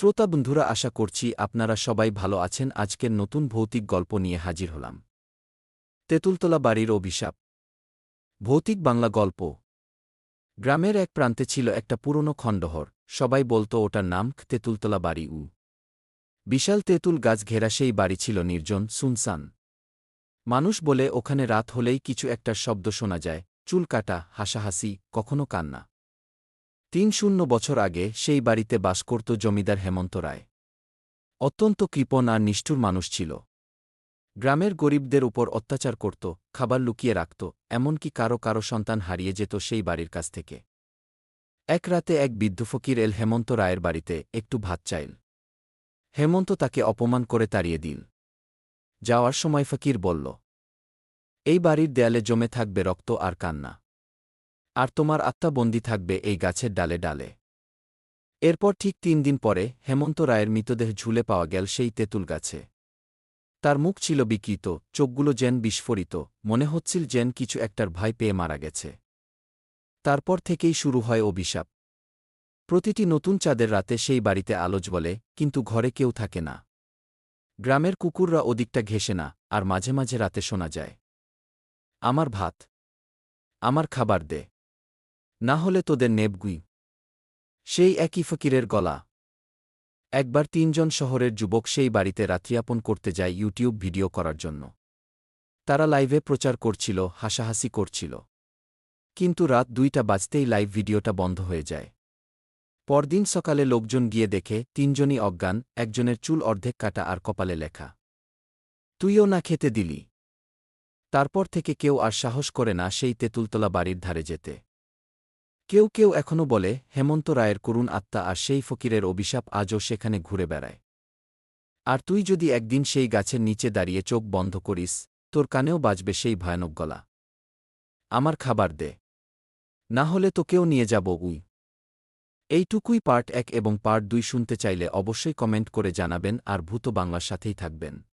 শ্রোতা বন্ধুরা, আশা করছি আপনারা সবাই ভালো আছেন। আজকের নতুন ভৌতিক গল্প নিয়ে হাজির হলাম। তেঁতুলতলা বাড়ির অভিশাপ। ভৌতিক বাংলা গল্প। গ্রামের এক প্রান্তে ছিল একটা পুরনো খণ্ডহর। সবাই বলতো, ওটার নাম তেঁতুলতলা বাড়ি উ। বিশাল তেঁতুল গাছ ঘেরা সেই বাড়ি ছিল নির্জন, সুনসান। মানুষ বলে, ওখানে রাত হলেই কিছু একটা শব্দ শোনা যায়। চুল কাটা, হাসাহাসি, কখনো কান্না। তিন শূন্য বছর আগে সেই বাড়িতে বাস করত জমিদার হেমন্ত রায়। অত্যন্ত কৃপণ আর নিষ্ঠুর মানুষ ছিল। গ্রামের গরিবদের উপর অত্যাচার করত, খাবার লুকিয়ে রাখত, এমনকি কারও কারও সন্তান হারিয়ে যেত সেই বাড়ির কাছ থেকে। এক রাতে এক বৃদ্ধ ফকির এল হেমন্ত রায়ের বাড়িতে একটু ভাত চাইল। হেমন্ত তাকে অপমান করে তাড়িয়ে দিল। যাওয়ার সময় ফকির বলল, এই বাড়ির দেয়ালে জমে থাকবে রক্ত আর কান্না। আর তোমার আত্মা বন্দী থাকবে এই গাছের ডালে ডালে। এরপর ঠিক তিন দিন পরে হেমন্ত রায়ের মৃতদেহ ঝুলে পাওয়া গেল সেই তেঁতুল গাছে। তার মুখ ছিল বিকৃত, চোখগুলো যেন বিস্ফোরিত, মনে হচ্ছিল যেন কিছু একটার ভয় পেয়ে মারা গেছে। তারপর থেকেই শুরু হয় অভিশাপ। প্রতিটি নতুন চাঁদের রাতে সেই বাড়িতে আলোচ বলে, কিন্তু ঘরে কেউ থাকে না। গ্রামের কুকুররা ওদিকটা ঘেসে না, আর মাঝে মাঝে রাতে শোনা যায়। আমার ভাত। আমার খাবার দে। না হলে তোদের নেবগুই। সেই একই ফকিরের গলা। একবার তিনজন শহরের যুবক সেই বাড়িতে রাত্রিয়াপন করতে যায় ইউটিউব ভিডিও করার জন্য। তারা লাইভে প্রচার করছিল, হাসাহাসি করছিল। কিন্তু রাত দুইটা বাজতেই লাইভ ভিডিওটা বন্ধ হয়ে যায়। পরদিন সকালে লোকজন গিয়ে দেখে, তিনজনই অজ্ঞান, একজনের চুল অর্ধেক কাটা আর কপালে লেখা। তুইও না খেতে দিলি। তারপর থেকে কেউ আর সাহস করে না সেই তেঁতুলতলা বাড়ির ধারে যেতে। কেউ কেউ এখনও বলে, হেমন্ত রায়ের করুণ আত্মা আর সেই ফকিরের অভিশাপ আজও সেখানে ঘুরে বেড়ায়। আর তুই যদি একদিন সেই গাছের নিচে দাঁড়িয়ে চোখ বন্ধ করিস, তোর কানেও বাজবে সেই ভয়ানক গলা। আমার খাবার দে। না হলে তোকেও নিয়ে যাব উই। এইটুকুই পার্ট এক এবং পার্ট দুই শুনতে চাইলে অবশ্যই কমেন্ট করে জানাবেন আর ভূত বাংলার সাথেই থাকবেন।